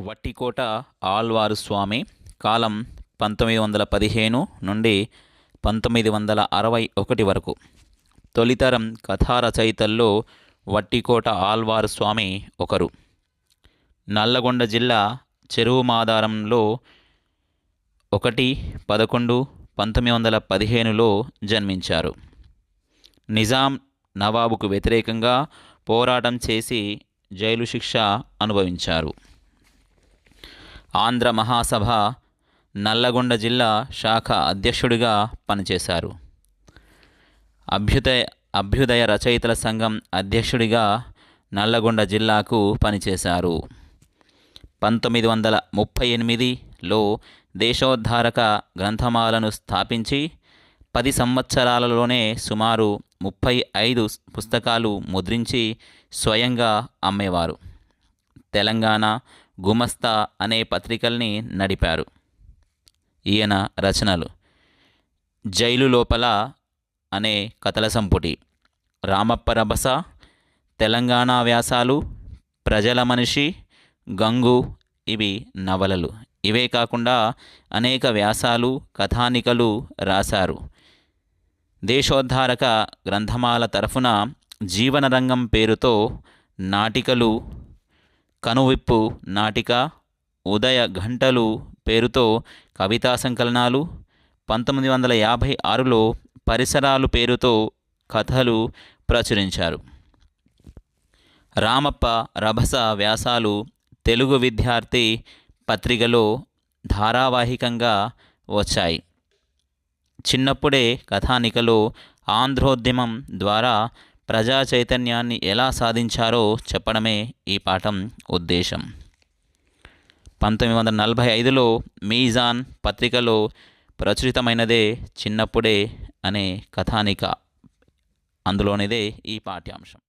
వట్టికోట ఆల్వారు స్వామి కాలం పంతొమ్మిది వందల పదిహేను నుండి పంతొమ్మిది వందల అరవై ఒకటి వరకు. తొలితరం కథా రచయితల్లో వట్టికోట ఆల్వారు స్వామి ఒకరు. నల్లగొండ జిల్లా చెరువు మాదారంలో ఒకటి పదకొండు పంతొమ్మిది వందల పదిహేనులో జన్మించారు. నిజాం నవాబుకు వ్యతిరేకంగా పోరాటం చేసి జైలు శిక్ష అనుభవించారు. ఆంధ్ర మహాసభ నల్లగొండ జిల్లా శాఖ అధ్యక్షుడిగా పనిచేశారు. అభ్యుదయ అభ్యుదయ రచయితల సంఘం అధ్యక్షుడిగా నల్లగొండ జిల్లాకు పనిచేశారు. పంతొమ్మిది వందల ముప్పై ఎనిమిదిలో దేశోద్ధారక గ్రంథమాలను స్థాపించి పది సంవత్సరాలలోనే సుమారు ముప్పై ఐదు పుస్తకాలు ముద్రించి స్వయంగా అమ్మేవారు. తెలంగాణ గుమస్తా అనే పత్రికల్ని నడిపారు. ఈయన రచనలు జైలు లోపల అనే కథల సంపుటి రామప్ప రభస తెలంగాణ వ్యాసాలు ప్రజల మనిషి గంగు ఇవి నవలలు. ఇవే కాకుండా అనేక వ్యాసాలు కథానికలు రాశారు. దేశోద్ధారక గ్రంథమాల తరఫున జీవనరంగం పేరుతో నాటికలు కనువిప్పు నాటిక ఉదయ ఘంటలు పేరుతో కవితా సంకలనాలు. పంతొమ్మిది వందల యాభై ఆరులో పరిసరాలు పేరుతో కథలు ప్రచురించారు. రామప్ప రభస వ్యాసాలు తెలుగు విద్యార్థి పత్రికలో ధారావాహికంగా వచ్చాయి. చిన్నప్పుడే కథానికలో ఆంధ్రోద్యమం ద్వారా ప్రజా చైతన్యాన్ని ఎలా సాధించారో చెప్పడమే ఈ పాఠం ఉద్దేశం. పంతొమ్మిది వందల నలభై ఐదులో మీజాన్ పత్రికలో ప్రచురితమైనదే చిన్నప్పుడే అనే కథానిక. అందులోనిదే ఈ పాఠ్యాంశం.